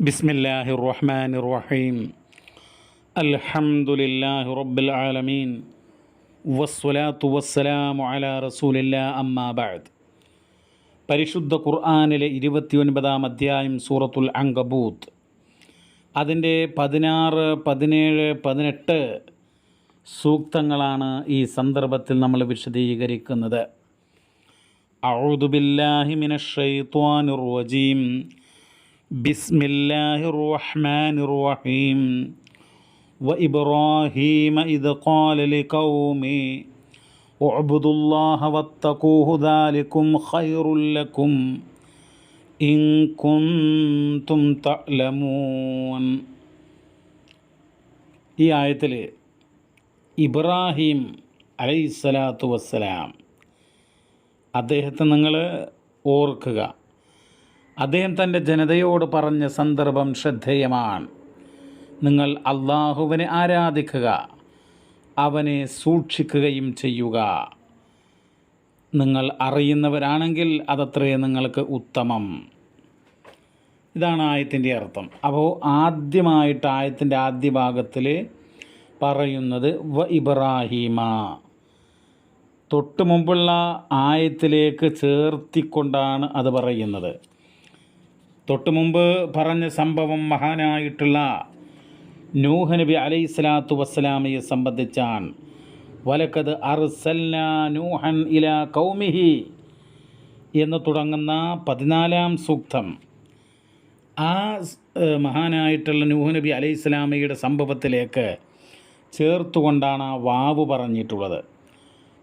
بسم الله الرحمن الرحيم الحمد لله رب العالمين والصلاة والسلام على رسول الله أما بعد പരിശുദ്ധ ഖുർആാനിലെ ഇരുപത്തിയൊൻപതാം അധ്യായം സൂറത്തുൽ അങ്കബൂത്ത് അതിൻ്റെ പതിനാറ് പതിനേഴ് പതിനെട്ട് സൂക്തങ്ങളാണ് ഈ സന്ദർഭത്തിൽ നമ്മൾ വിശദീകരിക്കുന്നത് أعوذ بالله من الشيطان الرجيم بسم الله الرحمن الرحيم وإبراهيم إذ قال لقومه اعبدوا الله واتقوه ذلكم خير لكم إن كنتم تعلمون ഈ ആയത്തിൽ ഇബ്രാഹിം അലൈഹിസ്സലാത്തു വസ്സലാം അദ്ദേഹത്തെ നിങ്ങൾ ഓർക്കുക അദ്ദേഹം തന്റെ ജനതയോട് പറഞ്ഞ സന്ദർഭം ശ്രദ്ധേയമാണ്. നിങ്ങൾ അള്ളാഹുവിനെ ആരാധിക്കുക അവനെ സൂക്ഷിക്കുകയും ചെയ്യുക. നിങ്ങൾ അറിയുന്നവരാണെങ്കിൽ അതത്രേ നിങ്ങൾക്ക് ഉത്തമം. ഇതാണ് ആയത്തിന്റെ അർത്ഥം. അപ്പോൾ ആദ്യമായിട്ട് ആയത്തിന്റെ ആദ്യ ഭാഗത്തിൽ പറയുന്നത് വ ഇബ്രാഹീമ. തൊട്ട് മുമ്പുള്ള ആയത്തിലേക്ക് ചേർത്തിക്കൊണ്ടാണ് അത് പറയുന്നത്. തൊട്ട് മുമ്പ് പറഞ്ഞ സംഭവം മഹാനായിട്ടുള്ള നൂഹ് നബി അലൈഹി സ്വലാത്തു വസ്സലാമയെ സംബന്ധിച്ചാണ്. വലക്കത് അർസൽന നൂഹൻ ഇല കൗമിഹി എന്ന് തുടങ്ങുന്ന പതിനാലാം സൂക്തം. ആ മഹാനായിട്ടുള്ള നൂഹ് നബി അലൈഹി സ്വലാമയുടെ സംഭവത്തിലേക്ക് ചേർത്തുകൊണ്ടാണ് ആ വാവ് പറഞ്ഞിട്ടുള്ളത്.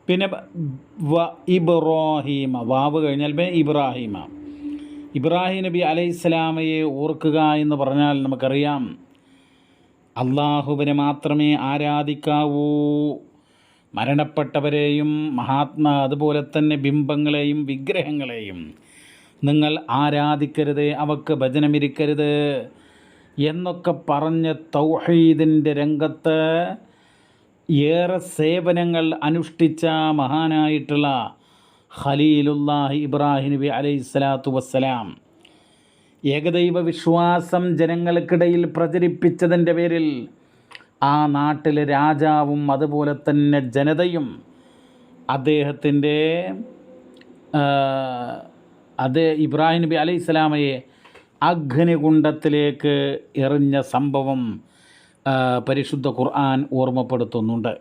പിന്നെ വ ഇബ്രാഹീമ വാവ് കഴിഞ്ഞാൽ ഇബ്രാഹീമ. ഇബ്രാഹിം നബി അലൈഹിസ്സലാമയെ ഓർക്കുക എന്ന് പറഞ്ഞാൽ നമുക്കറിയാം അള്ളാഹുവിനെ മാത്രമേ ആരാധിക്കാവൂ. മരണപ്പെട്ടവരെയും മഹാത്മാ അതുപോലെ തന്നെ ബിംബങ്ങളെയും വിഗ്രഹങ്ങളെയും. നിങ്ങൾ ആരാധിക്കരുത് അവക്ക് ഭജനമിരിക്കരുത് എന്നൊക്കെ പറഞ്ഞ തൗഹീദിന്റെ രംഗത്ത് ഏറെ സേവനങ്ങൾ അനുഷ്ഠിച്ച മഹാനായിട്ടുള്ള ഖലീലുല്ലാഹി ഇബ്രാഹിം നബി അലൈഹി സ്വലാത്തു വസ്സലാം. ഏകദൈവ വിശ്വാസം ജനങ്ങൾക്കിടയിൽ പ്രചരിപ്പിച്ചതിന്റെ പേരിൽ ആ നാട്ടിലെ രാജാവും അതുപോലെ തന്നെ ജനതയും അദ്ദേഹത്തിന്റെ അതേ ഇബ്രാഹിം നബി അലൈഹി സ്വലാമയെ അഗ്നികുണ്ഡത്തിലേക്ക് എറിഞ്ഞ സംഭവം പരിശുദ്ധ ഖുർആൻ ഓർമ്മപ്പെടുത്തുന്നുണ്ട്.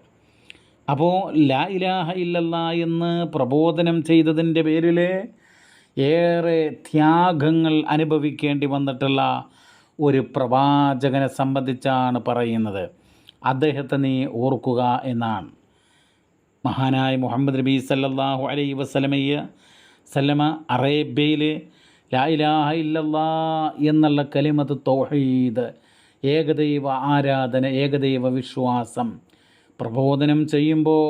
അപ്പോൾ ലാ ഇലാഹ ഇല്ലല്ല എന്ന് പ്രബോധനം ചെയ്തതിന്റെ പേരിൽ ഏറെ ത്യാഗങ്ങൾ അനുഭവിക്കേണ്ടി വന്നിട്ടുള്ള ഒരു പ്രവാചകനെ സംബന്ധിച്ചാണ് പറയുന്നത്. അദ്ദേഹത്തെ നീ ഓർക്കുക എന്നാണ്. മഹാനായ മുഹമ്മദ് നബി സല്ലാഹു അലൈ വസലമയ്യ സല്ലമ അറേബ്യയിൽ ലാ ഇലാഹ ഇല്ലല്ലാ എന്നുള്ള കലിമത്ത് തൗഹീദ് ഏകദൈവ ആരാധന ഏകദൈവ വിശ്വാസം പ്രബോധനം ചെയ്യുമ്പോൾ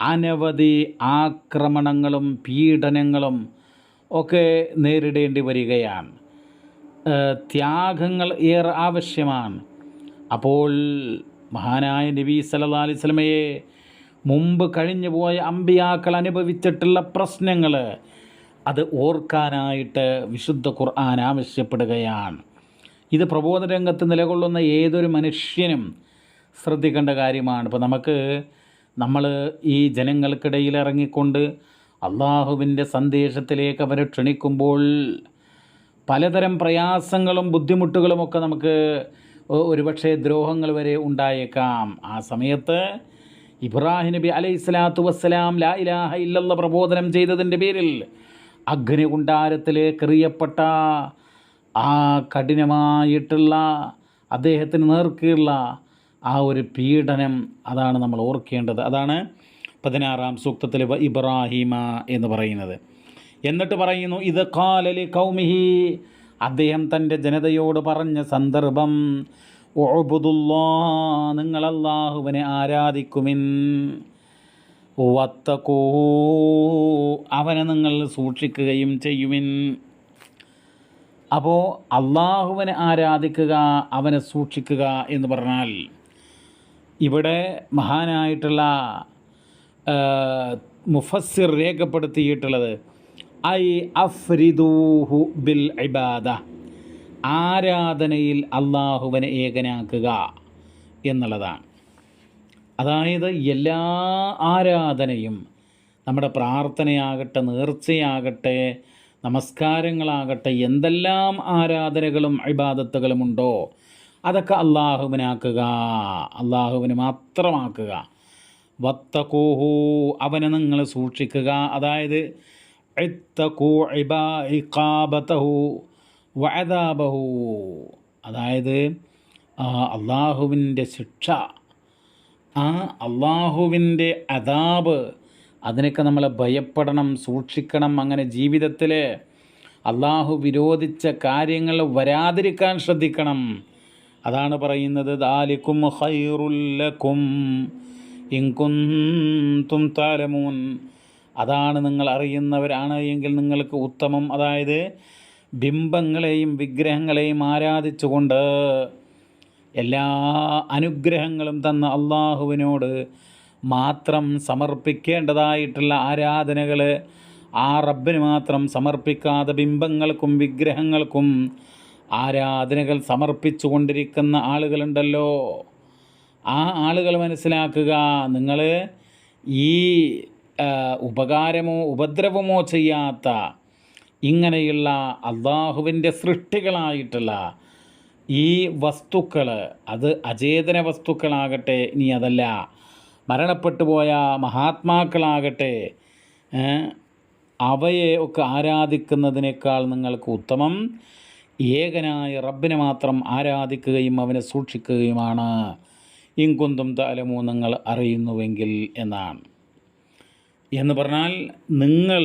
അനവധി ആക്രമണങ്ങളും പീഡനങ്ങളും ഒക്കെ നേരിടേണ്ടി വരികയാണ്. ത്യാഗങ്ങൾ ഏറെ ആവശ്യമാണ്. അപ്പോൾ മഹാനായ നബി സല്ലല്ലാഹു അലൈഹി വസല്ലമയെ മുമ്പ് കഴിഞ്ഞു പോയ അമ്പിയാക്കൾ അനുഭവിച്ചിട്ടുള്ള പ്രശ്നങ്ങൾ അത് ഓർക്കാനായിട്ട് വിശുദ്ധ ഖുർആൻ ആവശ്യപ്പെടുകയാണ്. ഇത് പ്രബോധന രംഗത്ത് നിലകൊള്ളുന്ന ഏതൊരു മനുഷ്യനും ശ്രദ്ധിക്കേണ്ട കാര്യമാണ്. ഇപ്പോൾ നമുക്ക് നമ്മൾ ഈ ജനങ്ങൾക്കിടയിൽ ഇറങ്ങിക്കൊണ്ട് അള്ളാഹുവിന്റെ സന്ദേശത്തിലേക്ക് അവരെ ക്ഷണിക്കുമ്പോൾ പലതരം പ്രയാസങ്ങളും ബുദ്ധിമുട്ടുകളുമൊക്കെ നമുക്ക് ഒരുപക്ഷെ ദ്രോഹങ്ങൾ വരെ ഉണ്ടായേക്കാം. ആ സമയത്ത് ഇബ്രാഹിം നബി അലൈഹി സ്വലാത്തു വസ്സലാം ലാ ഇലാഹ ഇല്ലല്ല പ്രബോധനം ചെയ്തതിന്റെ പേരിൽ അഗ്നികുണ്ടാരത്തിലേക്ക് എറിയപ്പെട്ട ആ കഠിനമായിട്ടുള്ള അദ്ദേഹത്തിന് നേർക്കുള്ള ആ ഒരു പീഡനം അതാണ് നമ്മൾ ഓർക്കേണ്ടത്. അതാണ് പതിനാറാം സൂക്തത്തിൽ ഇബ്രാഹിമ എന്ന് പറയുന്നത്. എന്നിട്ട് പറയുന്നു ഇത് കാലലി കൗമിഹി അദ്ദേഹം തന്റെ ജനതയോട് പറഞ്ഞ സന്ദർഭം ഒഴുബുദുല്ലാ നിങ്ങൾ അള്ളാഹുവിനെ ആരാധിക്കുമിൻ. വത്തക്കൂ അവനെ നിങ്ങൾ സൂക്ഷിക്കുകയും ചെയ്യുമിൻ. അപ്പോൾ അള്ളാഹുവിനെ ആരാധിക്കുക അവനെ സൂക്ഷിക്കുക എന്ന് പറഞ്ഞാൽ ഇവിടെ മഹാനായിട്ടുള്ള മുഫസ്സിർ രേഖപ്പെടുത്തിയിട്ടുള്ളത് ഐ അഫ്രിദൂഹു ബിൽ ഇബാദ ആരാധനയിൽ അള്ളാഹുവിനെ ഏകനാക്കുക എന്നുള്ളതാണ്. അതായത് എല്ലാ ആരാധനയും നമ്മുടെ പ്രാർത്ഥനയാകട്ടെ നേർച്ചയാകട്ടെ നമസ്കാരങ്ങളാകട്ടെ എന്തെല്ലാം ആരാധനകളും ഇബാദത്തുകളും ഉണ്ടോ അതൊക്കെ അള്ളാഹുവിനാക്കുക. അള്ളാഹുവിന് മാത്രമാക്കുക. വത്തക്കൂഹു അവനെ നിങ്ങൾ സൂക്ഷിക്കുക. അതായത് വഅദാബഹു. അതായത് അള്ളാഹുവിന്റെ ശിക്ഷ ആ അള്ളാഹുവിന്റെ അതാബ് അതിനൊക്കെ നമ്മൾ ഭയപ്പെടണം സൂക്ഷിക്കണം. അങ്ങനെ ജീവിതത്തിൽ അള്ളാഹു വിരോധിച്ച കാര്യങ്ങൾ വരാതിരിക്കാൻ ശ്രദ്ധിക്കണം. അതാണ് പറയുന്നത് ദാലിക്കും ഹൈറുല്ലക്കും ഇങ്കുന്തും താലമൂൻ അതാണ് നിങ്ങൾ അറിയുന്നവരാണ് എങ്കിൽ നിങ്ങൾക്ക് ഉത്തമം. അതായത് ബിംബങ്ങളെയും വിഗ്രഹങ്ങളെയും ആരാധിച്ചുകൊണ്ട് എല്ലാ അനുഗ്രഹങ്ങളും തന്ന അള്ളാഹുവിനോട് മാത്രം സമർപ്പിക്കേണ്ടതായിട്ടുള്ള ആരാധനകൾ ആ റബ്ബിന് മാത്രം സമർപ്പിക്കാതെ ബിംബങ്ങൾക്കും വിഗ്രഹങ്ങൾക്കും ആരാധനകൾ സമർപ്പിച്ചു കൊണ്ടിരിക്കുന്ന ആളുകളുണ്ടല്ലോ. ആ ആളുകൾ മനസ്സിലാക്കുക നിങ്ങൾ ഈ ഉപകാരമോ ഉപദ്രവമോ ചെയ്യാത്ത ഇങ്ങനെയുള്ള അള്ളാഹുവിന്റെ സൃഷ്ടികളായിട്ടുള്ള ഈ വസ്തുക്കൾ അത് അചേതന വസ്തുക്കളാകട്ടെ ഇനി അതല്ല മരണപ്പെട്ടു പോയ മഹാത്മാക്കളാകട്ടെ അവയെ ഒക്കെ ആരാധിക്കുന്നതിനേക്കാൾ നിങ്ങൾക്ക് ഉത്തമം ഏകനായ റബ്ബിനെ മാത്രം ആരാധിക്കുകയും അവനെ സൂക്ഷിക്കുകയുമാണ്. ഇങ്കുന്തും താലമോ നിങ്ങൾ അറിയുന്നുവെങ്കിൽ എന്നാണ്. എന്ന് പറഞ്ഞാൽ നിങ്ങൾ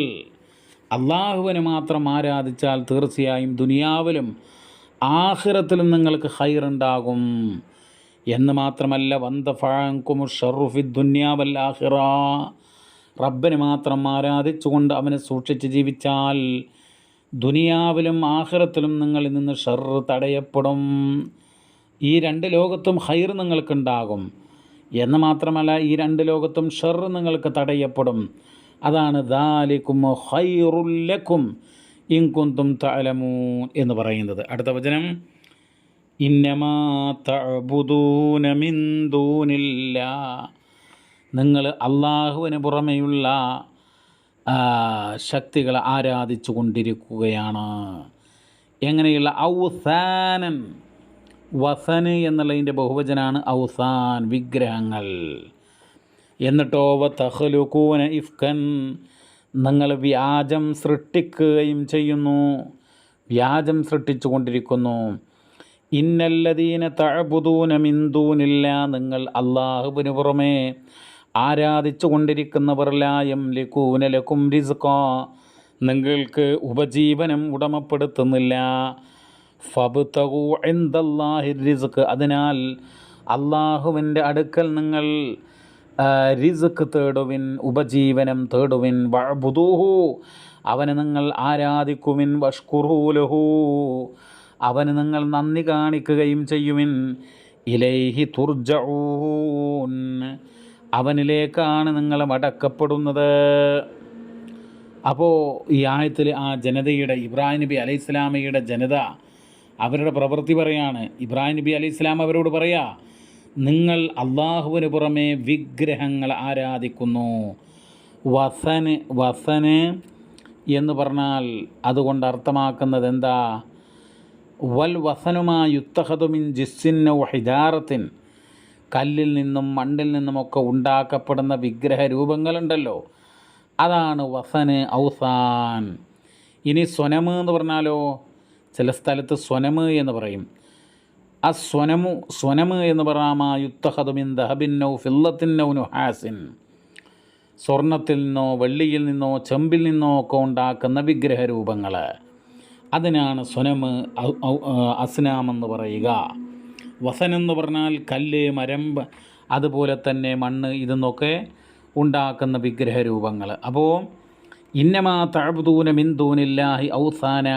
അള്ളാഹുവിനെ മാത്രം ആരാധിച്ചാൽ തീർച്ചയായും ദുനിയാവിലും ആഹിറത്തിലും നിങ്ങൾക്ക് ഹൈറുണ്ടാകും എന്ന് മാത്രമല്ല വന്ത ഫഴങ്കും ഷറുഫി ദുന്യാവൽ ആഹിറ റബ്ബിനെ മാത്രം ആരാധിച്ചുകൊണ്ട് അവനെ സൂക്ഷിച്ച് ജീവിച്ചാൽ ദുനിയാവിലും ആഹ്റത്തിലും നിങ്ങളിൽ നിന്ന് ഷെറ് തടയപ്പെടും. ഈ രണ്ട് ലോകത്തും ഹൈർ നിങ്ങൾക്കുണ്ടാകും. എന്ന് മാത്രമല്ല ഈ രണ്ട് ലോകത്തും ഷെർ നിങ്ങൾക്ക് തടയപ്പെടും. അതാണ് ദാലിക്കും ഹൈറുല്ലക്കും ഇൻകുന്തും തലമൂ എന്ന് പറയുന്നത്. അടുത്ത വചനം ഇന്നമാ തബുദൂനമിന്ദൂനില്ല നിങ്ങൾ അള്ളാഹുവിന് പുറമെയുള്ള ശക്തികളെ ആരാധിച്ചു കൊണ്ടിരിക്കുകയാണ്. എങ്ങനെയുള്ള ഔസാനൻ വസന് എന്നുള്ളതിന്റെ ബഹുവചനാണ് ഔസാൻ വിഗ്രഹങ്ങൾ. എന്നിട്ടോ തഹ്ലുക്കൂന ഇഫ്കൻ നിങ്ങൾ വ്യാജം സൃഷ്ടിക്കുകയും ചെയ്യുന്നു വ്യാജം സൃഷ്ടിച്ചു കൊണ്ടിരിക്കുന്നു. ഇന്നല്ലതീന തഴബുദൂന മിന്തൂനില്ല നിങ്ങൾ അള്ളാഹുവിന് പുറമേ ആരാധിച്ചു കൊണ്ടിരിക്കുന്നവർ ലായം ലക്കൂനലക്കും റിസ്കോ നിങ്ങൾക്ക് ഉപജീവനം ഉടമപ്പെടുത്തുന്നില്ല. ഫബുത്തകു എന്തല്ലാഹി റിസ്ക് അതിനാൽ അള്ളാഹുവിന്റെ അടുക്കൽ നിങ്ങൾ റിസ്ക് തേടുവിൻ ഉപജീവനം തേടുവിൻ. വഴുതുഹു അവന് നിങ്ങൾ ആരാധിക്കുവിൻ. വഷ്കുറൂലഹു അവന് നിങ്ങൾ നന്ദി കാണിക്കുകയും ചെയ്യുവിൻ. ഇലൈഹി തുർജഊൻ. അവനിലേക്കാണ് നിങ്ങൾ മടക്കപ്പെടുന്നത്. അപ്പോൾ ഈ ആയത്തിൽ ആ ജനതയുടെ ഇബ്രാഹിം നബി അലൈഹി ഇസ്ലാമയുടെ ജനത അവരുടെ പ്രവൃത്തി പറയാണ്. ഇബ്രാഹിം നബി അലൈഹി ഇസ്ലാം അവരോട് പറയാ നിങ്ങൾ അള്ളാഹുവിന് പുറമെ വിഗ്രഹങ്ങൾ ആരാധിക്കുന്നു. വസന് വസന് എന്ന് പറഞ്ഞാൽ അതുകൊണ്ട് അർത്ഥമാക്കുന്നത് എന്താ? വൽ വസനുമാ യുത്തഹതുമിൻ ജിസ്സിൻ ഹിജാറത്തിൻ കല്ലിൽ നിന്നും മണ്ണിൽ നിന്നുമൊക്കെ ഉണ്ടാക്കപ്പെടുന്ന വിഗ്രഹ രൂപങ്ങളുണ്ടല്ലോ അതാണ് വസന് ഔസാൻ. ഇനി സ്വനമ് എന്ന് പറഞ്ഞാലോ? ചില സ്ഥലത്ത് സ്വനമ് എന്ന് പറയും. ആ സ്വനമു സ്വനമ് എന്ന് പറയാമാ യുദ്ധഹതുമിൻ ദഹബിന്നോ ഫില്ലത്തിന്നോ നുഹാസിൻ. സ്വർണത്തിൽ നിന്നോ വെള്ളിയിൽ നിന്നോ ചെമ്പിൽ നിന്നോ ഒക്കെ ഉണ്ടാക്കുന്ന വിഗ്രഹ രൂപങ്ങൾ അതിനാണ് സ്വനമ് അസ്നാമെന്ന് പറയുക. വസൻ എന്ന് പറഞ്ഞാൽ കല്ല് മരം അതുപോലെ തന്നെ മണ്ണ് ഇതെന്നൊക്കെ ഉണ്ടാക്കുന്ന വിഗ്രഹ രൂപങ്ങൾ അപ്പോൾ ഇന്നമാ തഴബുദൂന മിന്ദൂനില്ലാഹി ഔസാന.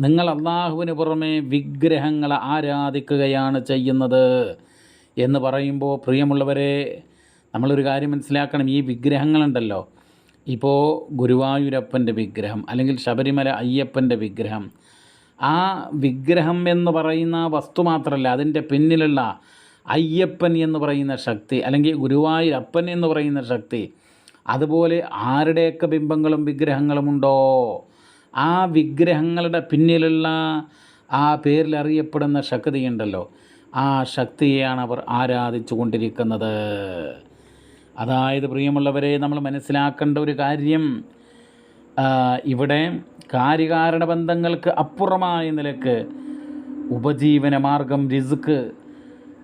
നിങ്ങൾ അള്ളാഹുവിന് പുറമെ വിഗ്രഹങ്ങളെ ആരാധിക്കുകയാണ് ചെയ്യുന്നത് എന്ന് പറയുമ്പോൾ പ്രിയമുള്ളവരെ നമ്മളൊരു കാര്യം മനസ്സിലാക്കണം. ഈ വിഗ്രഹങ്ങളുണ്ടല്ലോ. ഇപ്പോൾ ഗുരുവായൂരപ്പന്റെ വിഗ്രഹം അല്ലെങ്കിൽ ശബരിമല അയ്യപ്പന്റെ വിഗ്രഹം ആ വിഗ്രഹം എന്ന് പറയുന്ന വസ്തു മാത്രമല്ല അതിന്റെ പിന്നിലുള്ള അയ്യപ്പൻ എന്ന് പറയുന്ന ശക്തി അല്ലെങ്കിൽ ഗുരുവായൂരപ്പൻ എന്ന് പറയുന്ന ശക്തി അതുപോലെ ആരുടെയൊക്കെ ബിംബങ്ങളും വിഗ്രഹങ്ങളുമുണ്ടോ ആ വിഗ്രഹങ്ങളുടെ പിന്നിലുള്ള ആ പേരിൽ അറിയപ്പെടുന്ന ശക്തിയുണ്ടല്ലോ ആ ശക്തിയെയാണ് അവർ ആരാധിച്ചു കൊണ്ടിരിക്കുന്നത്. അതായത് പ്രിയമുള്ളവരെ നമ്മൾ മനസ്സിലാക്കേണ്ട ഒരു കാര്യം ഇവിടെ കാര്യകാരണ ബന്ധങ്ങൾക്ക് അപ്പുറമായ നിലയ്ക്ക് ഉപജീവന മാർഗം റിസ്ക്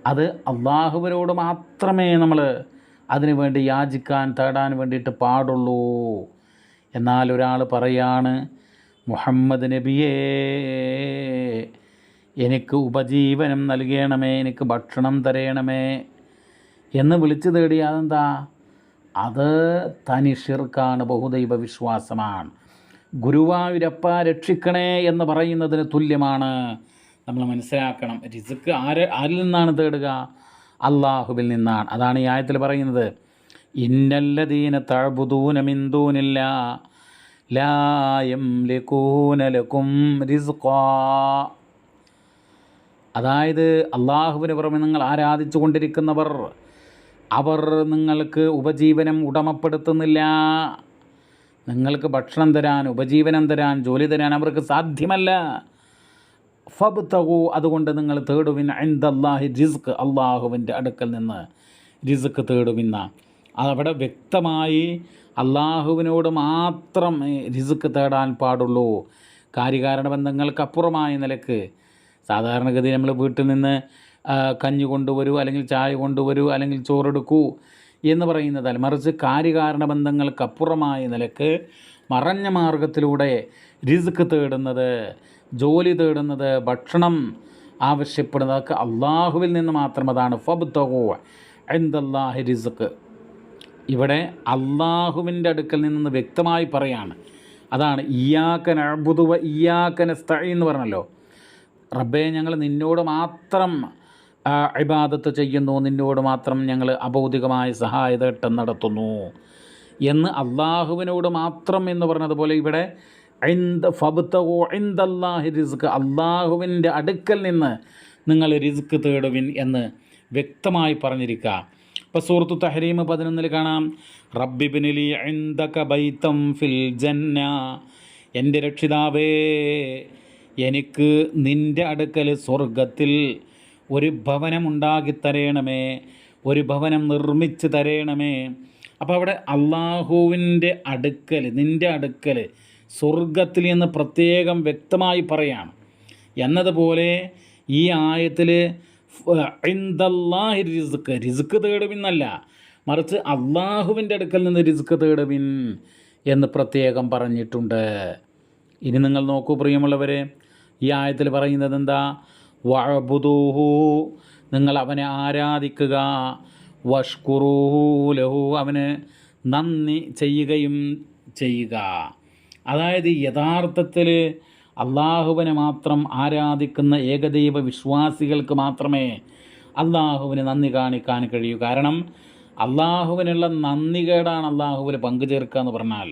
അത് അള്ളാഹുവിനോട് മാത്രമേ നമ്മൾ അതിനു വേണ്ടി യാചിക്കാൻ തേടാൻ വേണ്ടിയിട്ട് പാടുള്ളൂ. എന്നാൽ ഒരാൾ പറയാണ് മുഹമ്മദ് നബിയേ എനിക്ക് ഉപജീവനം നൽകണമേ എനിക്ക് ഭക്ഷണം തരയണമേ എന്ന് വിളിച്ചു തേടി അതെന്താ അത് തനി ഷിർക്കാണ് ബഹുദൈവ വിശ്വാസമാണ് ഗുരുവായൂരപ്പ രക്ഷിക്കണേ എന്ന് പറയുന്നതിന് തുല്യമാണ്. നമ്മൾ മനസ്സിലാക്കണം. റിസ്ക് ആര് ആരിൽ നിന്നാണ് തേടുക? അള്ളാഹുവിൽ നിന്നാണ്. അതാണ് ഈ ആയത്തിൽ പറയുന്നത്. ഇന്നല്ലദീന തഴബുദൂന മിന്തൂനില്ല ലായം ലക്കും റിസ്ഖാ. അതായത് അള്ളാഹുവിന് പുറമെ നിങ്ങൾ ആരാധിച്ചു കൊണ്ടിരിക്കുന്നവർ അവർ നിങ്ങൾക്ക് ഉപജീവനം ഉടമപ്പെടുത്തുന്നില്ല. നിങ്ങൾക്ക് ഭക്ഷണം തരാൻ ഉപജീവനം തരാൻ ജോലി തരാൻ അവർക്ക് സാധ്യമല്ല. ഫബ് തകു അതുകൊണ്ട് നിങ്ങൾ തേടുവിൻ അള്ളാഹി റിസ്ക് അള്ളാഹുവിന്റെ അടുക്കൽ നിന്ന് റിസ്ക് തേടുവിന്ന. അതവിടെ വ്യക്തമായി അള്ളാഹുവിനോട് മാത്രം റിസ്ക് തേടാൻ പാടുള്ളൂ. കാര്യകാരണ ബന്ധങ്ങൾക്കപ്പുറമായ നിലയ്ക്ക്. സാധാരണഗതി നമ്മൾ വീട്ടിൽ നിന്ന് കഞ്ഞി കൊണ്ടുവരൂ അല്ലെങ്കിൽ ചായ കൊണ്ടുവരൂ അല്ലെങ്കിൽ ചോറെടുക്കൂ. എന്ന് പറയുന്നതല്ല മറിച്ച് കാര്യകാരണ ബന്ധങ്ങൾക്കപ്പുറമായ നിലയ്ക്ക് മറഞ്ഞ മാർഗത്തിലൂടെ റിസ്ക് തേടുന്നത് ജോലി തേടുന്നത് ഭക്ഷണം ആവശ്യപ്പെടുന്നതൊക്കെ അള്ളാഹുവിൽ നിന്ന് മാത്രം അതാണ്. ഫബ് തകോ എന്തല്ലാഹി റിസ്ക്. ഇവിടെ അള്ളാഹുവിന്റെ അടുക്കൽ നിന്ന് വ്യക്തമായി പറയാണ്. അതാണ് ഇയാക്കൻ അഴുതുവ ഇയാക്കൻ എന്ന് പറഞ്ഞല്ലോ. റബ്ബെ ഞങ്ങൾ നിന്നോട് മാത്രം ഇബാദത്ത് ചെയ്യുന്നു. നിന്നോട് മാത്രം ഞങ്ങൾ അഭൗതികമായ സഹായതട്ടം നടത്തുന്നു എന്ന് അള്ളാഹുവിനോട് മാത്രം എന്ന് പറഞ്ഞതുപോലെ ഇവിടെ ഇന്ദ ഫബ്തഗു ഇൻദല്ലാഹി റിസ്ക് അള്ളാഹുവിന്റെ അടുക്കൽ നിന്ന് നിങ്ങൾ റിസ്ക് തേടുവിൻ എന്ന് വ്യക്തമായി പറഞ്ഞിരിക്കുക. ഇപ്പോൾ സൂറത്തു തഹരീം പതിനൊന്നിൽ കാണാം റബ്ബിബിനിലി ഇന്ദക ബൈത്തം ഫിൽ ജന്ന എന്റെ രക്ഷിതാവേ എനിക്ക് നിന്റെ അടുക്കൽ സ്വർഗത്തിൽ ഒരു ഭവനമുണ്ടാക്കി തരേണമേ ഒരു ഭവനം നിർമ്മിച്ച് തരയണമേ അപ്പോൾ അവിടെ അള്ളാഹുവിന്റെ അടുക്കൽ നിന്റെ അടുക്കൽ സ്വർഗത്തിൽ എന്ന് പ്രത്യേകം വ്യക്തമായി പറയാം എന്നതുപോലെ ഈ ആയത്തിൽ ഇന്ദല്ലാഹി റിസ്ക് റിസ്ക് തേടുവിന്നല്ല മറിച്ച് അള്ളാഹുവിന്റെ അടുക്കൽ നിന്ന് റിസ്ക് തേടുവിൻ എന്ന് പ്രത്യേകം പറഞ്ഞിട്ടുണ്ട്. ഇനി നിങ്ങൾ നോക്കൂ പ്രിയമുള്ളവരെ ഈ ആയത്തിൽ പറയുന്നത് എന്താ? വഅബുദൂഹു നിങ്ങൾ അവനെ ആരാധിക്കുക. വഷ്കുറൂഹു ലഹു അവന് നന്ദി ചെയ്യുകയും ചെയ്യുക. അതായത് യഥാർത്ഥത്തിൽ അള്ളാഹുവിനെ മാത്രം ആരാധിക്കുന്ന ഏകദൈവ വിശ്വാസികൾക്ക് മാത്രമേ അള്ളാഹുവിന് നന്ദി കാണിക്കാൻ കഴിയൂ. കാരണം അള്ളാഹുവിനുള്ള നന്ദികേടാണ് അള്ളാഹുവിന് പങ്കുചേർക്കുക എന്ന് പറഞ്ഞാൽ.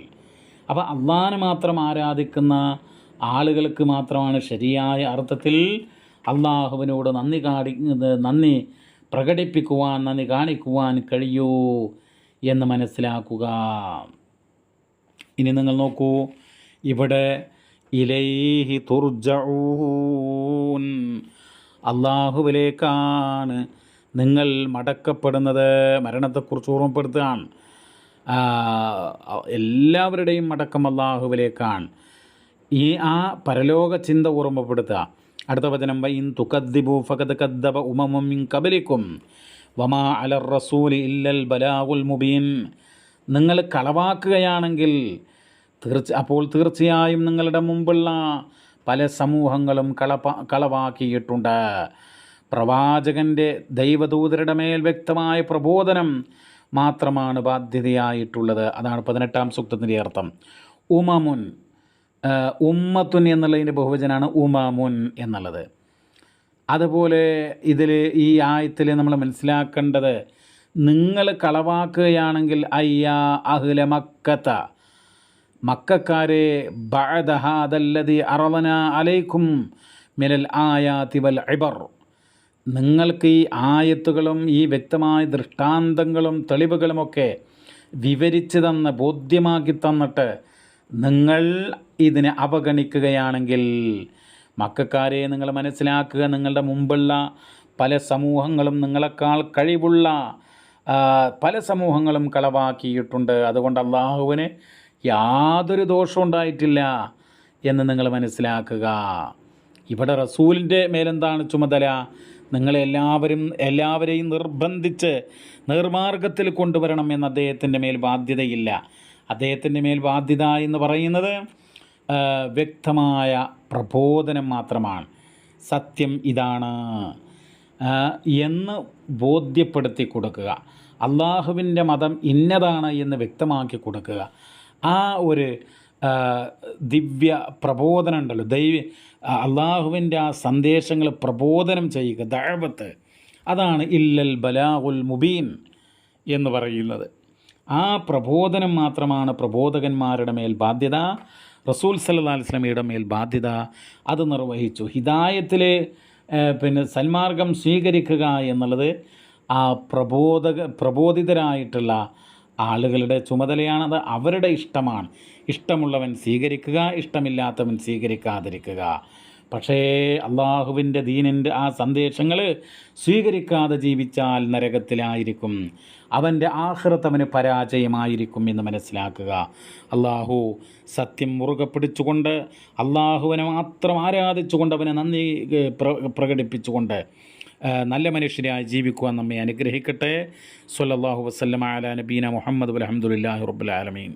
അപ്പോൾ അള്ളാഹിനെ മാത്രം ആരാധിക്കുന്ന ആളുകൾക്ക് മാത്രമാണ് ശരിയായ അർത്ഥത്തിൽ അള്ളാഹുവിനോട് നന്ദി കാണി നന്ദി പ്രകടിപ്പിക്കുവാൻ നന്ദി കാണിക്കുവാൻ കഴിയൂ എന്ന് മനസ്സിലാക്കുക. ഇനി നിങ്ങൾ നോക്കൂ. ഇവിടെ ഇലൈഹി തുർജഊൻ. അള്ളാഹുവിലേക്കാണ് നിങ്ങൾ മടക്കപ്പെടുന്നത്. മരണത്തെക്കുറിച്ച് ഓർമ്മപ്പെടുത്തുകയാണ്. എല്ലാവരുടെയും മടക്കം അള്ളാഹുവിലേക്കാണ്. ഈ ആ പരലോക ചിന്ത ഓർമ്മപ്പെടുത്തുക. അടുത്ത വചനം വൈൻ തുക്കദ്ദിബു ഫഖദ് കദ്ദബ ഉമമും മിൻ കബലിക്കും വമാ അലർ റസൂൽ ഇല്ലൽ ബലാഗുൽ മുബീൻ. നിങ്ങൾ കളവാക്കുകയാണെങ്കിൽ തീർച്ച അപ്പോൾ തീർച്ചയായും നിങ്ങളുടെ മുമ്പുള്ള പല സമൂഹങ്ങളും കളപ്പാ കളവാക്കിയിട്ടുണ്ട്. പ്രവാചകന്റെ ദൈവദൂതരുടെ മേൽ വ്യക്തമായ പ്രബോധനം മാത്രമാണ് ബാധ്യതയായിട്ടുള്ളത്. അതാണ് പതിനെട്ടാം സൂക്തത്തിന്റെ അർത്ഥം. ഉമമുൻ ഉമ്മത്തുൻ എന്നുള്ളതിന്റെ ബഹുവചനാണ് ഉമാമുൻ എന്നുള്ളത്. അതുപോലെ ഇതിൽ ഈ ആയത്തിൽ നമ്മൾ മനസ്സിലാക്കേണ്ടത് നിങ്ങൾ കളവാക്കുകയാണെങ്കിൽ അയ്യാ അഹ്ല മക്കത്ത. മക്കാരെ ബഅദഹാദല്ലതി അറവന അലൈക്കും മിനൽ ആയാതി വൽ ഇബർ. നിങ്ങൾക്ക് ഈ ആയത്തുകളും ഈ വ്യക്തമായ ദൃഷ്ടാന്തങ്ങളും തെളിവുകളുമൊക്കെ വിവരിച്ച് തന്ന് ബോധ്യമാക്കി തന്നിട്ട് നിങ്ങൾ ഇതിനെ അവഗണിക്കുകയാണെങ്കിൽ മക്കാരെ നിങ്ങൾ മനസ്സിലാക്കുക. നിങ്ങളുടെ മുമ്പുള്ള പല സമൂഹങ്ങളും നിങ്ങളെക്കാൾ കഴിവുള്ള പല സമൂഹങ്ങളും കളവാക്കിയിട്ടുണ്ട്. അതുകൊണ്ട് അള്ളാഹുവിന് യാതൊരു ദോഷവും ഉണ്ടായിട്ടില്ല എന്ന് നിങ്ങൾ മനസ്സിലാക്കുക. ഇവിടെ റസൂലിന്റെ മേലെന്താണ് ചുമതല? നിങ്ങളെല്ലാവരും എല്ലാവരെയും നിർബന്ധിച്ച് നിർമാർഗത്തിൽ കൊണ്ടുവരണം എന്ന് അദ്ദേഹത്തിന്റെ മേൽ ബാധ്യതയില്ല. അദ്ദേഹത്തിന്റെ മേൽ ബാധ്യത എന്ന് പറയുന്നത് വ്യക്തമായ പ്രബോധനം മാത്രമാണ്. സത്യം ഇതാണ് എന്ന് ബോധ്യപ്പെടുത്തി കൊടുക്കുക. അള്ളാഹുവിന്റെ മതം ഇന്നതാണ് എന്ന് വ്യക്തമാക്കി കൊടുക്കുക. ആ ഒരു ദിവ്യ പ്രബോധനം ഉണ്ടല്ലോ. ദൈവ അള്ളാഹുവിന്റെ ആ സന്ദേശങ്ങൾ പ്രബോധനം ചെയ്യുക ദഴവത്ത് അതാണ് ഇല്ലൽ ബലാഹുൽ മുബീൻ എന്ന് പറയുന്നത്. ആ പ്രബോധനം മാത്രമാണ് പ്രബോധകന്മാരുടെ മേൽ ബാധ്യത. റസൂൽ സല്ലാ അലിസ്ലമിയുടെ മേൽ ബാധ്യത. അത് നിർവഹിച്ചു. ഹിദായത്തിൽ പിന്നെ സന്മാർഗം സ്വീകരിക്കുക എന്നുള്ളത് ആ പ്രബോധക പ്രബോധിതരായിട്ടുള്ള ആളുകളുടെ ചുമതലയാണത്. അവരുടെ ഇഷ്ടമാണ്. ഇഷ്ടമുള്ളവൻ സ്വീകരിക്കുക ഇഷ്ടമില്ലാത്തവൻ സ്വീകരിക്കാതിരിക്കുക. പക്ഷേ അള്ളാഹുവിന്റെ ദീനിന്റെ ആ സന്ദേശങ്ങൾ സ്വീകരിക്കാതെ ജീവിച്ചാൽ നരകത്തിലായിരിക്കും. അവന്റെ ആഹ്റത്ത് അവന് പരാജയമായിരിക്കും എന്ന് മനസ്സിലാക്കുക. അള്ളാഹു സത്യം മുറുകെ പിടിച്ചുകൊണ്ട് അള്ളാഹുവിനെ മാത്രം ആരാധിച്ചുകൊണ്ട് അവനെ നന്ദി പ്രകടിപ്പിച്ചുകൊണ്ട് നല്ല മനുഷ്യരായി ജീവിക്കുവാൻ നമ്മെ അനുഗ്രഹിക്കട്ടെ. സല്ലല്ലാഹു വസല്ലമ അലാ നബീന മുഹമ്മദ് അലഹമുല്ലാഹി റബ്ബുൽ ആലമീൻ.